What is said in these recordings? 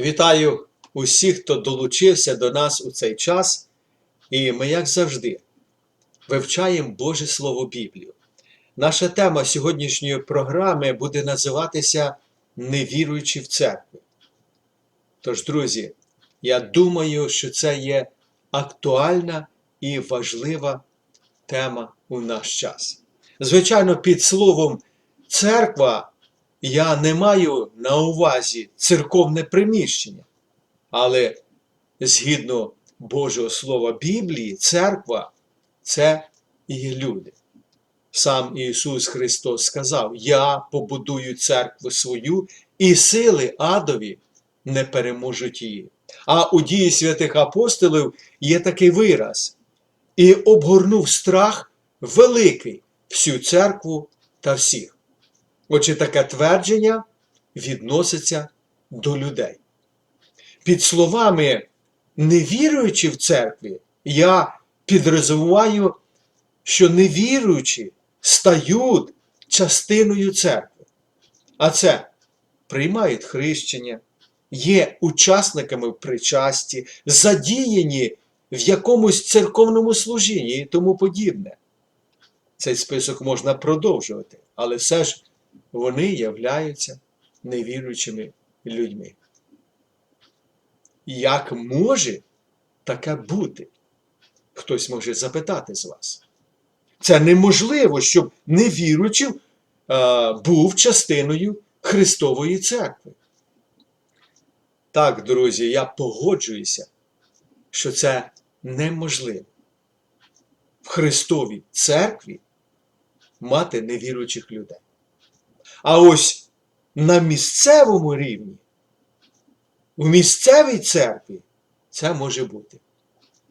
Вітаю усіх, хто долучився до нас у цей час, і ми, як завжди, вивчаємо Боже Слово Біблію. Наша тема сьогоднішньої програми буде називатися Невіруючі в церкві. Тож, друзі, я думаю, що це є актуальна і важлива тема у наш час. Звичайно, під словом церква я не маю на увазі церковне приміщення, але згідно Божого Слова Біблії, церква це є люди. Сам Ісус Христос сказав: Я побудую церкву свою, і сили адові не переможуть її. А у дії святих апостолів є такий вираз: і обгорнув страх великий всю церкву та всіх. Отже, таке твердження відноситься до людей. Під словами невіруючі в церкві, я підрозуміваю, що невіруючі стають частиною церкви. А це приймають хрещення, є учасниками в причасті, задіяні в якомусь церковному служінні і тому подібне. Цей список можна продовжувати, але все ж вони являються невіруючими людьми. Як може таке бути? Хтось може запитати з вас. Це неможливо, щоб невіруючий е, був частиною Христової церкви. Так, друзі, я погоджуюся, що це неможливо. В Христовій церкві мати невіруючих людей. А ось на місцевому рівні, в місцевій церкві це може бути.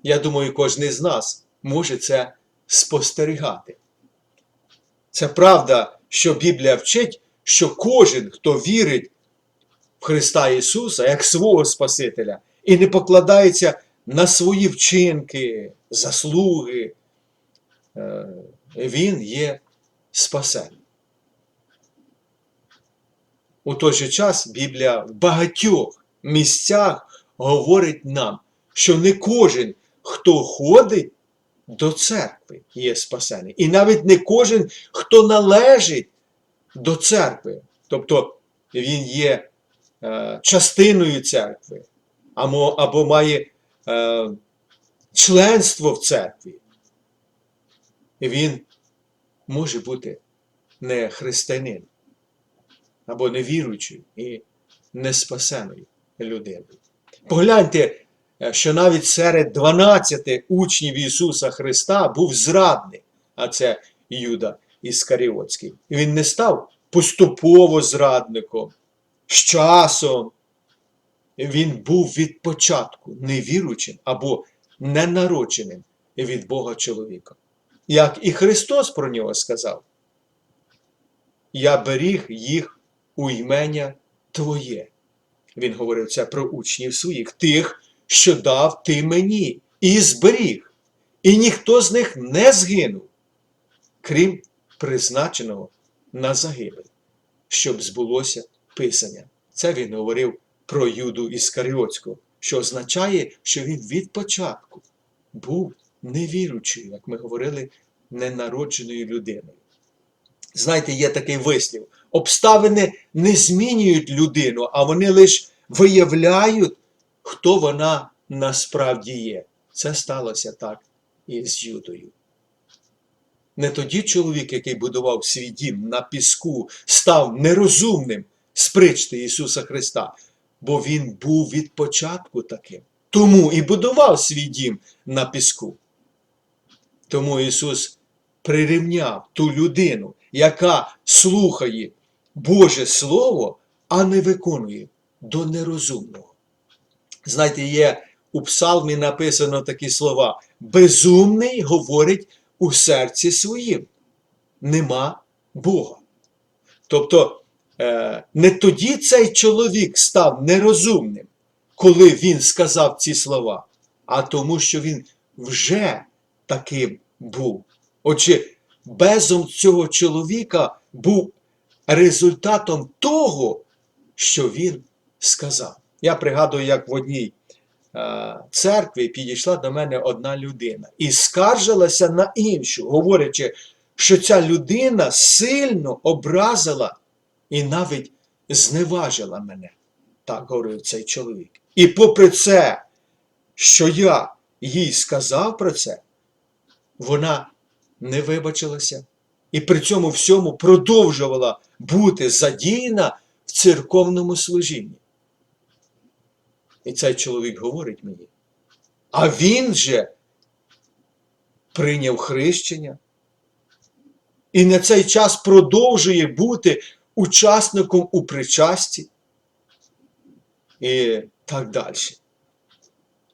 Я думаю, кожен з нас може це спостерігати. Це правда, що Біблія вчить, що кожен, хто вірить в Христа Ісуса як свого Спасителя і не покладається на свої вчинки, заслуги, е, він є спасенням. У той же час Біблія в багатьох місцях говорить нам, що не кожен, хто ходить до церкви, є спасений. І навіть не кожен, хто належить до церкви, тобто він є е, частиною церкви, або, або має е, членство в церкві. І він може бути не християнин або невіруючою і неспасеною людиною. Погляньте, е, що навіть серед 12 учнів Ісуса Христа був зрадник, а це Юда Іскаріотський. І він не став поступово зрадником, з часом. Він був від початку невіруючим або ненародженим від Бога чоловіка. Як і Христос про нього сказав, я беріг їх у імення Твоє. Він говорив це про учнів своїх, тих, що дав ти мені, і зберіг. І ніхто з них не згинув, крім призначеного на загибель, щоб збулося Писання. Це він говорив про Юду Іскаріотського, що означає, що він від початку був невіручою, як ми говорили, ненародженою людиною. Знаєте, є такий вислів: обставини не змінюють людину, а вони лише виявляють, хто вона насправді є. Це сталося так і з Юдою. Не тоді чоловік, який будував свій дім на піску, став нерозумним з причти Ісуса Христа, бо Він був від початку таким. Тому і будував свій дім на піску. Тому Ісус прирівняв ту людину, яка слухає Боже Слово, а не виконує до нерозумного. Знаєте, є у псалмі написано такі слова: безумний говорить у серці своїм, нема Бога. Тобто, е, не тоді цей чоловік став нерозумним, коли він сказав ці слова, а тому, що він вже таким був. Отже, безум цього чоловіка був результатом того, що він сказав. Я пригадую, як в одній е, церкві підійшла до мене одна людина і скаржилася на іншу, говорячи, що ця людина сильно образила і навіть зневажила мене. Так говорив цей чоловік. І попри це, що я їй сказав про це, вона не вибачилася і при цьому всьому продовжувала бути задіяна в церковному служінні. І цей чоловік говорить мені. А він же прийняв хрещення і на цей час продовжує бути учасником у причасті. І так далі.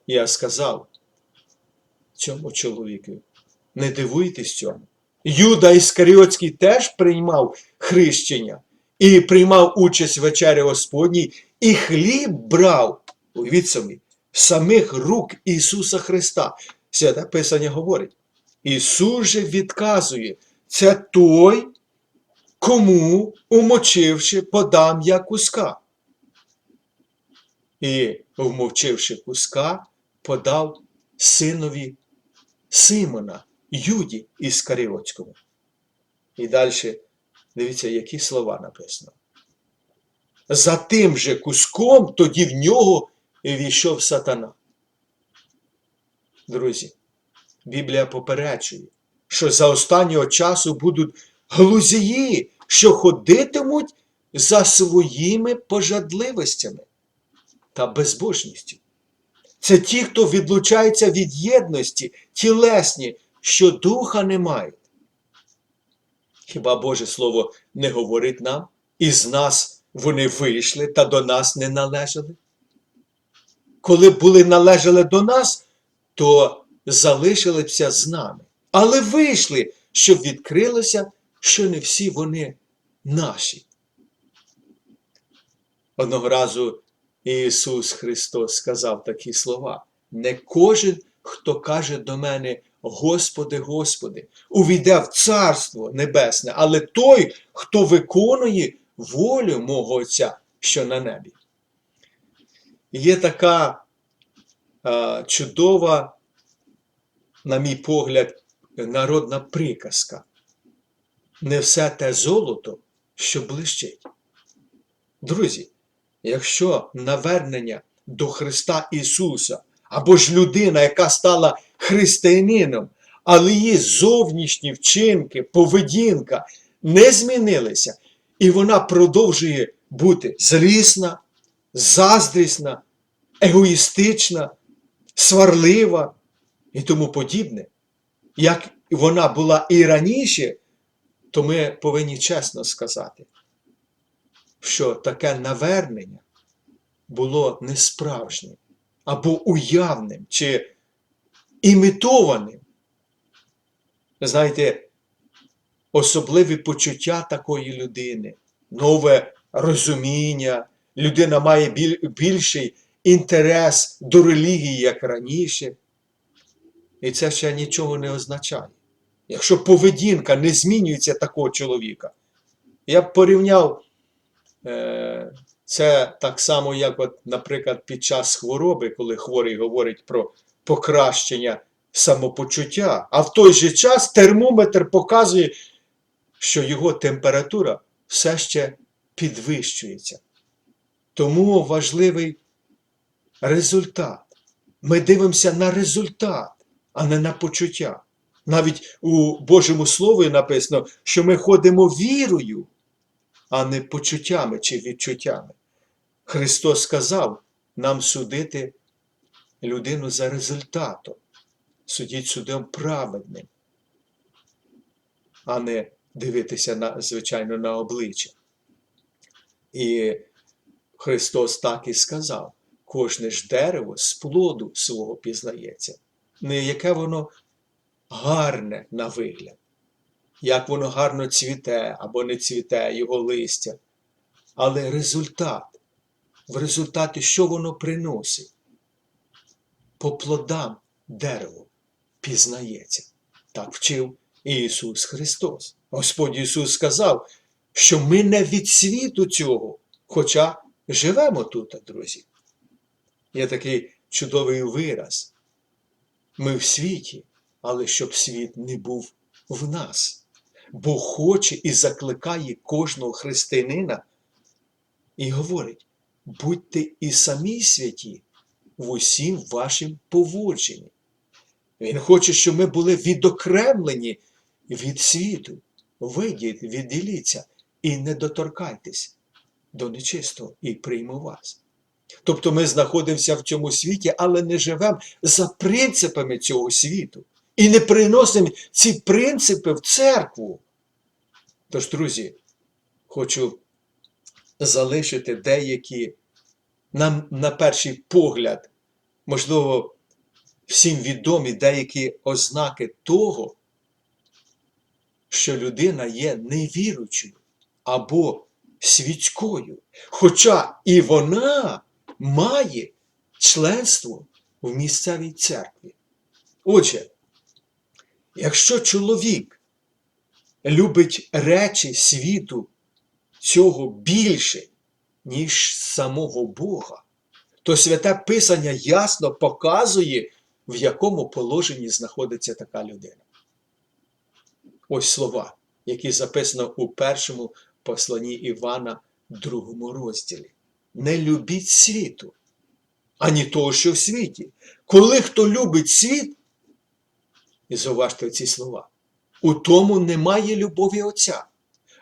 Я сказав цьому чоловіку, не дивуйтесь цьому. Юда Іскаріотський теж приймав хрещення і приймав участь в вечері Господній, і хліб брав, уявіть собі, самих рук Ісуса Христа. Святе Писання говорить. Ісус же відказує, це той, кому, умочивши, подам я куска. І, вмовчивши куска, подав синові Симона, Юді Іскаріотському. І далі, дивіться, які слова написано. За тим же куском тоді в нього війшов сатана. Друзі, Біблія попереджує, що за останнього часу будуть глузії, що ходитимуть за своїми пожадливостями та безбожністю. Це ті, хто відлучається від єдності, тілесні, що духа не мають. Хіба Боже Слово не говорить нам, із нас вони вийшли та до нас не належали? Коли були належали до нас, то залишилися з нами. Але вийшли, щоб відкрилося, що не всі вони наші. Одного разу Ісус Христос сказав такі слова: не кожен, хто каже до мене, Господи, Господи, увійде в Царство Небесне, але той, хто виконує волю мого Отця, що на небі. Є така а, чудова, на мій погляд, народна приказка. Не все те золото, що блищить. Друзі, якщо навернення до Христа Ісуса, або ж людина, яка стала християнином, але її зовнішні вчинки, поведінка не змінилися, і вона продовжує бути злісна, заздрісна, егоїстична, сварлива і тому подібне, як вона була і раніше, то ми повинні чесно сказати, що таке навернення було несправжнім або уявним чи імітованим. Знаєте, особливі почуття такої людини, нове розуміння, людина має більший інтерес до релігії, як раніше. І це ще нічого не означає. Якщо поведінка не змінюється такого чоловіка, я б порівняв е, це так само, як, от, наприклад, під час хвороби, коли хворий говорить про покращення самопочуття, а в той же час термометр показує, що його температура все ще підвищується. Тому важливий результат. Ми дивимося на результат, а не на почуття. Навіть у Божому Слові написано, що ми ходимо вірою, а не почуттями чи відчуттями. Христос сказав нам судити людину за результатом, судіть судом праведним, а не дивитися, на, звичайно, на обличчя. І Христос так і сказав: кожне ж дерево з плоду свого пізнається, не яке воно гарне на вигляд, як воно гарно цвіте або не цвіте його листя, але результат. В результаті, що воно приносить? По плодам дерево пізнається. Так вчив Ісус Христос. Господь Ісус сказав, що ми не від світу цього, хоча живемо тут, друзі. Є такий чудовий вираз. Ми в світі, але щоб світ не був в нас. Бог хоче і закликає кожного християнина і говорить: будьте і самі святі в усім вашім поводженні. Він хоче, щоб ми були відокремлені від світу. Вийдіть, відділіться і не доторкайтесь до нечистого і прийму вас. Тобто ми знаходимося в цьому світі, але не живемо за принципами цього світу. І не приносимо ці принципи в церкву. Тож, друзі, хочу залишити деякі, нам на перший погляд, можливо, всім відомі деякі ознаки того, що людина є невіруючою або світською. Хоча і вона має членство в місцевій церкві. Отже, якщо чоловік любить речі світу цього більше, ніж самого Бога, то святе Писання ясно показує, в якому положенні знаходиться така людина. Ось слова, які записано у першому посланні Івана, другому розділі. Не любіть світу, ані того, що в світі. Коли хто любить світ, і зауважте ці слова, у тому немає любові Отця.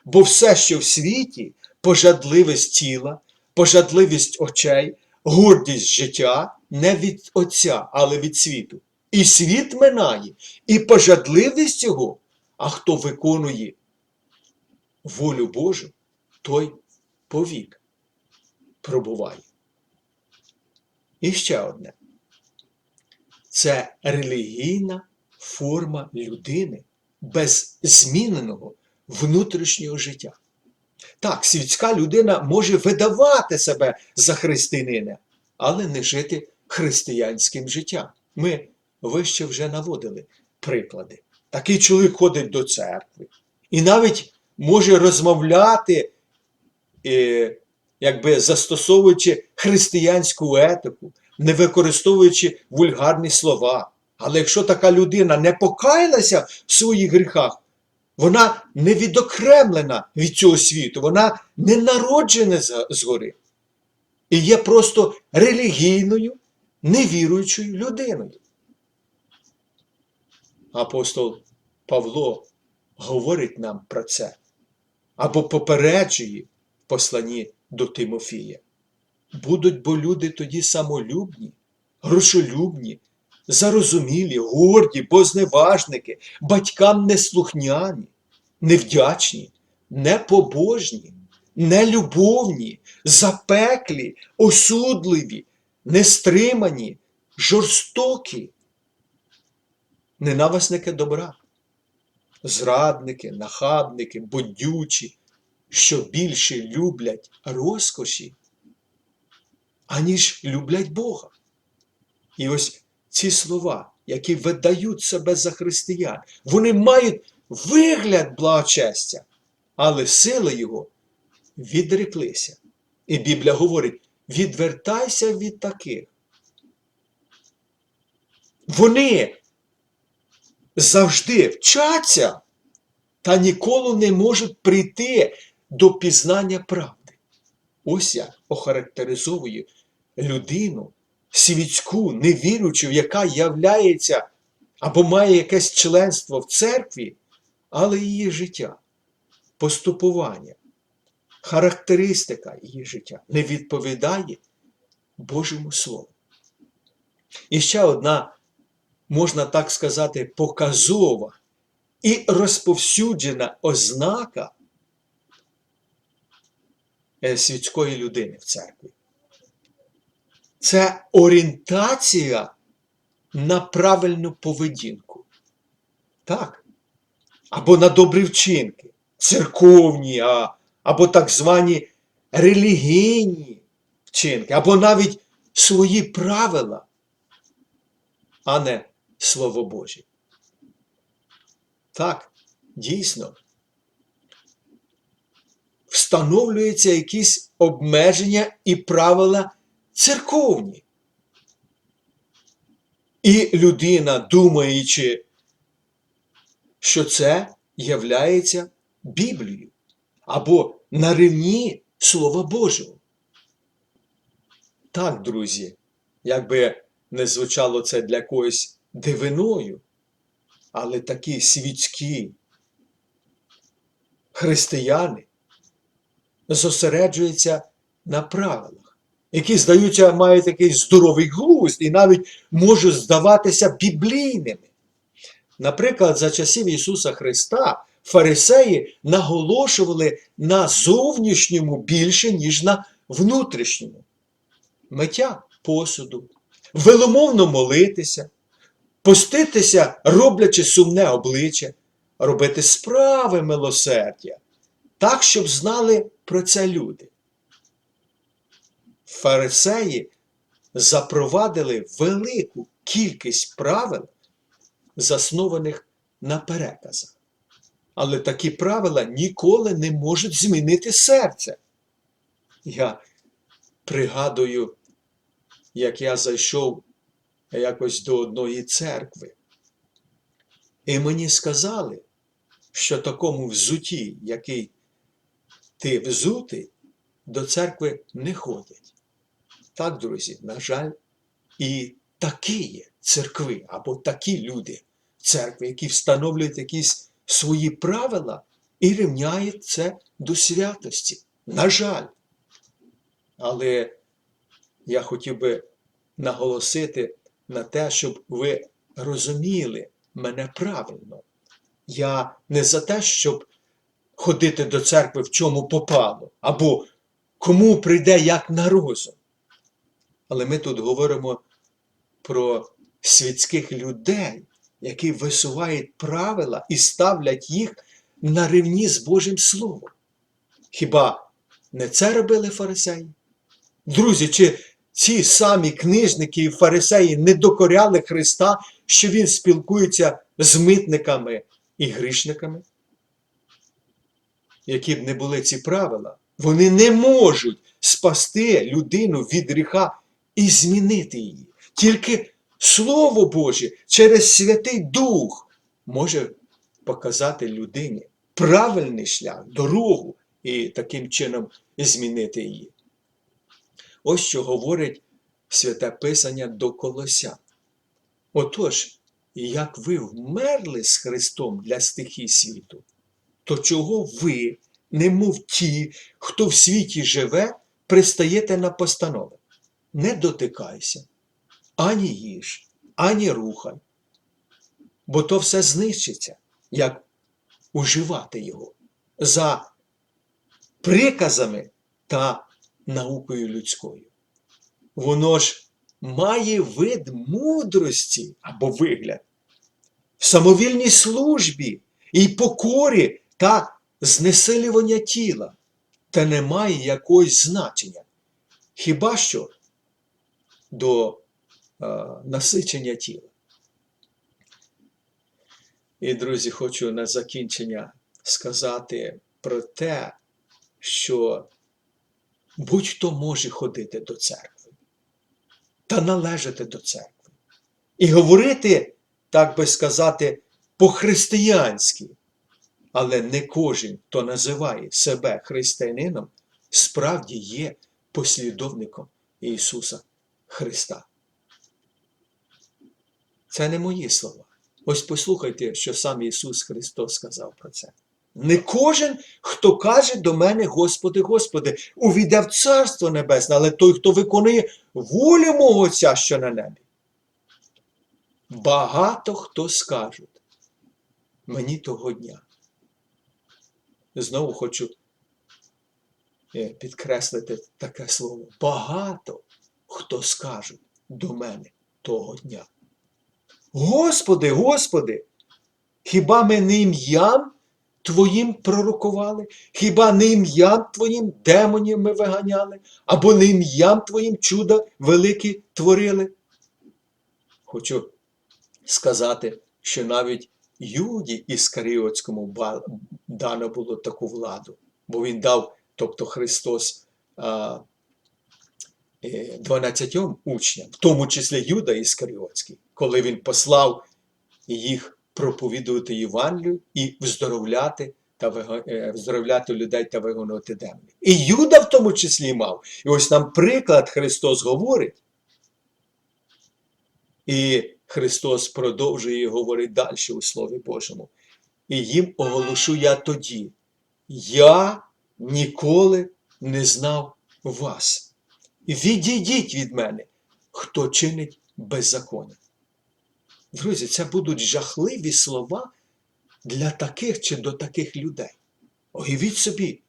Бо все, що в світі, пожадливість тіла, пожадливість очей, гордість життя не від Отця, але від світу. І світ минає, і пожадливість його, а хто виконує волю Божу, той повік пробуває. І ще одне. Це релігійна форма людини без зміненого внутрішнього життя. Так, світська людина може видавати себе за християнина, але не жити християнським життям. Ми вище вже наводили приклади. Такий чоловік ходить до церкви і навіть може розмовляти, е, якби застосовуючи християнську етику, не використовуючи вульгарні слова. Але якщо така людина не покаялася в своїх гріхах, вона не відокремлена від цього світу, вона не народжена згори. І є просто релігійною, невіруючою людиною. Апостол Павло говорить нам про це або попереджує в посланні до Тимофія. Будуть бо люди тоді самолюбні, грошолюбні, зарозумілі, горді, бозневажники, батькам неслухняні, невдячні, непобожні, нелюбовні, запеклі, осудливі, нестримані, жорстокі, ненависники добра, зрадники, нахабники, бодючі, що більше люблять розкоші, аніж люблять Бога. І ось ці слова, які видають себе за християн, вони мають вигляд благочестя, але сили його відреклися. І Біблія говорить: відвертайся від таких. Вони завжди вчаться та ніколи не можуть прийти до пізнання правди. Ось я охарактеризовую людину світську, невіручу, яка являється або має якесь членство в церкві, але її життя, поступування, характеристика її життя не відповідає Божому Слову. І ще одна, можна так сказати, показова і розповсюджена ознака е, світської людини в церкві це орієнтація на правильну поведінку. Так? Або на добрі вчинки, церковні, а, або так звані релігійні вчинки, або навіть свої правила, а не Слово Боже. Так, дійсно. Встановлюються якісь обмеження і правила церковні. І людина, думаючи, що це являється Біблією або на рівні Слова Божого. Так, друзі, якби не звучало це для когось дивиною, але такі світські християни зосереджуються на правилах, які, здаються, мають якийсь здоровий глузд і навіть можуть здаватися біблійними. Наприклад, за часів Ісуса Христа фарисеї наголошували на зовнішньому більше, ніж на внутрішньому. Миття посуду, веломовно молитися, поститися, роблячи сумне обличчя, робити справи милосердя, так, щоб знали про це люди. Фарисеї запровадили велику кількість правил, заснованих на переказах. Але такі правила ніколи не можуть змінити серце. Я пригадую, як я зайшов якось до одної церкви. І мені сказали, що такому взуті, який ти взутий, до церкви не ходять. Так, друзі, на жаль, і такі є церкви або такі люди в церкві, які встановлюють якісь свої правила і рівняють це до святості. На жаль. Але я хотів би наголосити на те, щоб ви розуміли мене правильно. Я не за те, щоб ходити до церкви в чому попало, або кому прийде як на розум. Але ми тут говоримо про світських людей, які висувають правила і ставлять їх на рівні з Божим Словом. Хіба не це робили фарисеї? Друзі, чи ці самі книжники і фарисеї не докоряли Христа, що Він спілкується з митниками і грішниками? Які б не були ці правила, вони не можуть спасти людину від гріха і змінити її. Тільки Слово Боже через Святий Дух може показати людині правильний шлях, дорогу і таким чином змінити її. Ось що говорить Святе Писання до Колося. Отож, як ви вмерли з Христом для стихій світу, то чого ви, немов ті, хто в світі живе, пристаєте на постанови? Не дотикайся, ані їж, ані рухай, бо то все знищиться, як уживати його за приказами та наукою людською. Воно ж має вид мудрості або вигляд в самовільній службі і покорі та знесилювання тіла, та не має якогось значення. Хіба що до е, насичення тіла. І, друзі, хочу на закінчення сказати про те, що будь-хто може ходити до церкви та належати до церкви. І говорити, так би сказати, по-християнськи. Але не кожен, хто називає себе християнином, справді є послідовником Ісуса Христа. Це не мої слова. Ось послухайте, що сам Ісус Христос сказав про це. Не кожен, хто каже до мене, Господи, Господи, увійде в Царство Небесне, але той, хто виконує волю мого Отця, що на небі. Багато хто скажуть мені того дня. Знову хочу е, підкреслити таке слово. Багато хто скажуть до мене того дня. Господи, Господи, хіба ми не ім'ям Твоїм пророкували? Хіба не ім'ям Твоїм демонів ми виганяли, або не ім'ям Твоїм чуда великі творили? Хочу сказати, що навіть Юді Іскаріотському дано було таку владу, бо він дав, тобто Христос, 12 учням, в тому числі Юда Іскаріотський, коли він послав їх проповідувати Євангелію і вздоровляти та виго- е, людей та вигонувати демонів. І Юда в тому числі мав. І ось нам приклад Христос говорить. І Христос продовжує і говорить далі у Слові Божому. І їм оголошу я тоді. Я ніколи не знав вас. Відійдіть від мене, хто чинить беззаконня. Друзі, це будуть жахливі слова для таких чи до таких людей. Уявіть собі,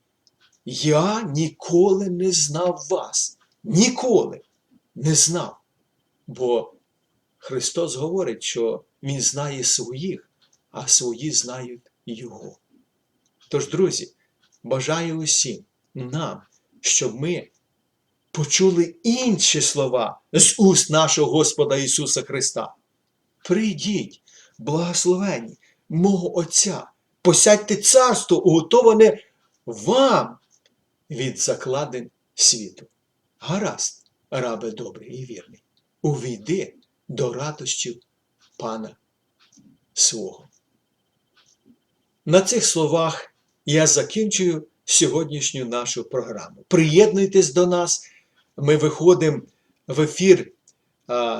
я ніколи не знав вас. Ніколи не знав. Бо Христос говорить, що Він знає своїх, а свої знають Його. Тож, друзі, бажаю усім нам, щоб ми почули інші слова з уст нашого Господа Ісуса Христа. Прийдіть, благословені мого Отця, посядьте царство, уготоване вам від закладин світу. Гаразд, рабе добрий і вірний, увійди до радощів Пана свого. На цих словах я закінчую сьогоднішню нашу програму. Приєднуйтесь до нас. Ми виходимо в ефір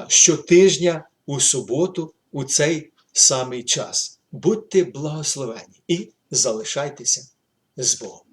щотижня у суботу у цей самий час. Будьте благословені і залишайтеся з Богом.